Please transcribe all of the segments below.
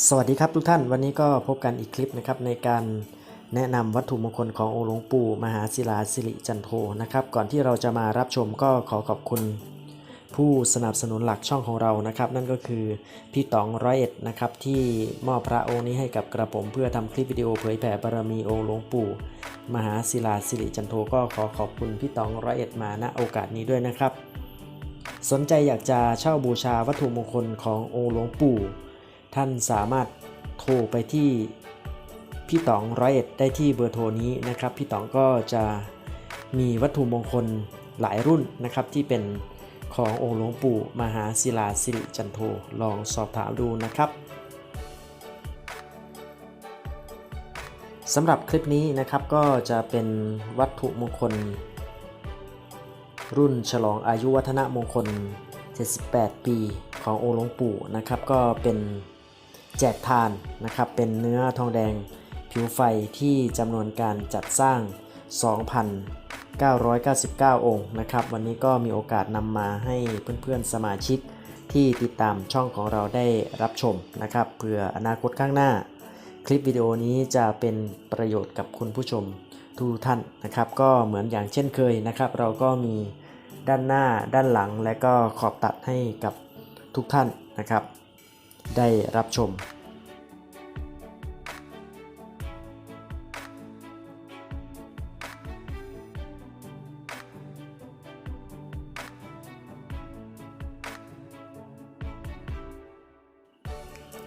สวัสดีครับทุกท่านวันนี้ก็พบกันอีกคลิปนะครับในการแนะนำวัตถุมงคลขององค์หลวงปู่มหาศิลาสิริจันโทนะครับก่อนที่เราจะมารับชมก็ขอขอบคุณ ผู้สนับสนุนหลักช่องของเรานะครับ นั่นก็คือพี่ต๋องร้อยเอ็ดนะครับที่มอบพระองค์นี้ให้กับกระผมเพื่อทำคลิปวิดีโอเผยแผ่บารมีองค์หลวงปู่ มหาศิลาสิริจันโทก็ขอขอบคุณพี่ต๋องร้อยเอ็ดมาณโอกาสนี้ด้วยนะครับ สนใจอยากจะเช่าบูชาวัตถุมงคลขององค์หลวงปู่ ท่านสามารถโทรไปที่พี่ต๋องร้อยเอ็ดได้ที่เบอร์โทรนี้นะครับ พี่ต๋องก็จะมีวัตถุมงคลหลายรุ่นนะครับที่เป็นขององค์หลวงปู่มหาศิลาสิริจันโทลองสอบถามดูนะครับสำหรับคลิปนี้นะครับก็จะเป็นวัตถุมงคล รุ่นฉลองอายุวัฒนมงคล 78 ปีขององค์หลวงปู่นะครับ ก็เป็น แจกทานนะครับเป็นเนื้อทองแดงผิวไฟที่จำนวนการจัดสร้าง 2,999 องค์นะครับ วันนี้ก็มีโอกาสนำมาให้เพื่อนๆสมาชิกที่ติดตามช่องของเราได้รับชมนะครับเพื่ออนาคตข้างหน้า คลิปวิดีโอนี้จะเป็นประโยชน์กับคุณผู้ชมทุกท่านนะครับ ก็เหมือนอย่างเช่นเคยนะครับ เราก็มีด้านหน้าด้านหลังและก็ขอบตัดให้กับทุกท่านนะครับ ได้รับชม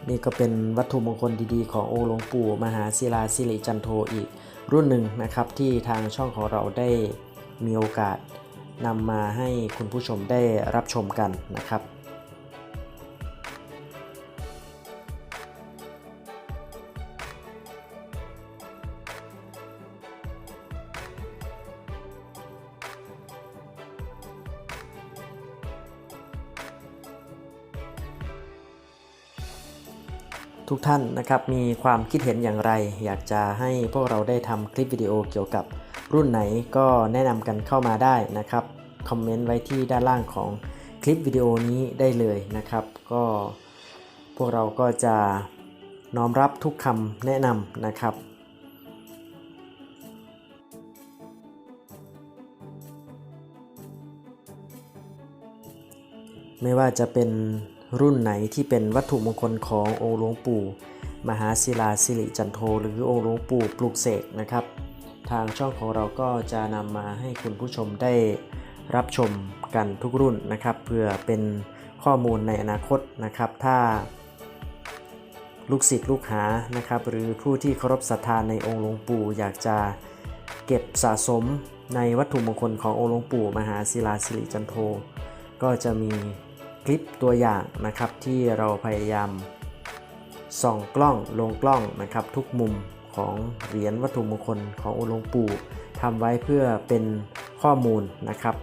นี่ก็เป็นวัตถุมงคลดีๆ ขององค์หลวงปู่มหาศิลาสิริจันโทอีกรุ่นหนึ่งนะครับ ที่ทางช่องของเราได้มีโอกาสนำมาให้คุณผู้ชมได้รับชมกันนะครับ ทุกท่านนะครับมีความคิดเห็นอย่างไร อยากจะให้พวกเราได้ทำคลิปวิดีโอเกี่ยวกับรุ่นไหนก็แนะนำกันเข้ามาได้นะครับคอมเมนต์ไว้ที่ด้านล่างของคลิปวิดีโอนี้ได้เลยนะครับ ก็พวกเราก็จะน้อมรับทุกคำแนะนำนะครับไม่ว่าจะเป็น รุ่นไหนที่เป็นวัตถุมงคลขององค์หลวงปู่ มหาศิลาสิริจันโทหรือองค์หลวงปู่ปลุกเสกนะครับ ทางช่องของเราก็จะนำมาให้คุณผู้ชมได้รับชมกันทุกรุ่นนะครับเพื่อเป็นข้อมูลในอนาคตนะครับ ถ้าลูกศิษย์ลูกหานะครับ หรือผู้ที่เคารพศรัทธาในองค์หลวงปู่อยากจะเก็บสะสมในวัตถุมงคลขององค์หลวงปู่ มหาศิลาสิริจันโท ก็จะมี คลิปตัวอย่างนะครับที่เราพยายามส่องกล้องลงกล้องนะครับทุกมุมของเหรียญวัตถุมงคลขององค์หลวงปู่ทำไว้เพื่อเป็นข้อมูลนะครับ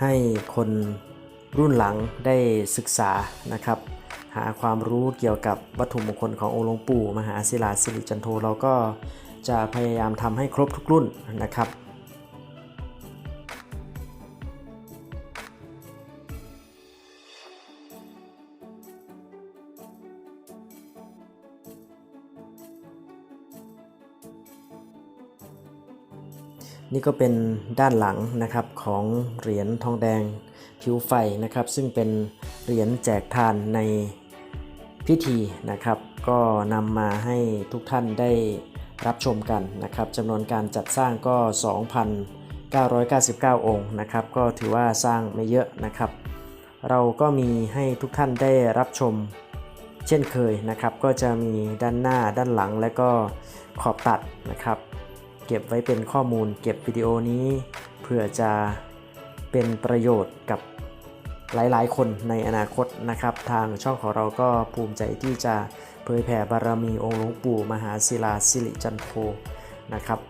ให้คนรุ่นหลังได้ศึกษานะครับ หาความรู้เกี่ยวกับวัตถุมงคลขององค์หลวงปู่มหาศิลาสิริจันโทเราก็จะพยายามทำให้ครบทุกรุ่นนะครับ นี่ก็เป็นด้านหลังนะครับของเหรียญทองแดงผิวไฟนะครับ ซึ่งเป็นเหรียญแจกทานในพิธีนะครับ ก็นำมาให้ทุกท่านได้รับชมกันนะครับจำนวนการจัดสร้างก็ 2,999 องค์นะครับ ก็ถือว่าสร้างไม่เยอะนะครับ เราก็มีให้ทุกท่านได้รับชมเช่นเคยนะครับ ก็จะมีด้านหน้าด้านหลังและก็ขอบตัดนะครับ เก็บไว้เป็นข้อมูลเก็บวิดีโอนี้ เพื่อจะเป็นประโยชน์กับหลายๆ คนในอนาคตนะครับ ทางช่องของเราก็ภูมิใจที่จะเผยแผ่บารมีองค์หลวงปู่มหาศิลาสิริจันโทนะครับ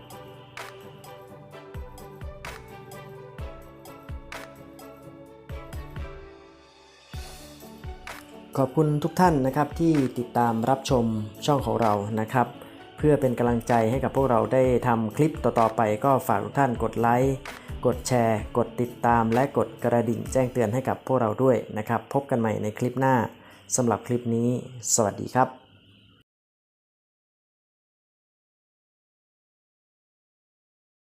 ขอบคุณทุกท่านนะครับที่ติดตามรับชมช่องของเรานะครับ พื่อเป็นกำลังใจให้กับพวกเราได้ทำคลิปต่อๆไปก็ฝากทุกท่านกดไลค์ กดแชร์ กดติดตาม และกดกระดิ่งแจ้งเตือนให้กับพวกเราด้วยนะครับ พบกันใหม่ในคลิปหน้าสำหรับคลิปนี้ สวัสดีครับ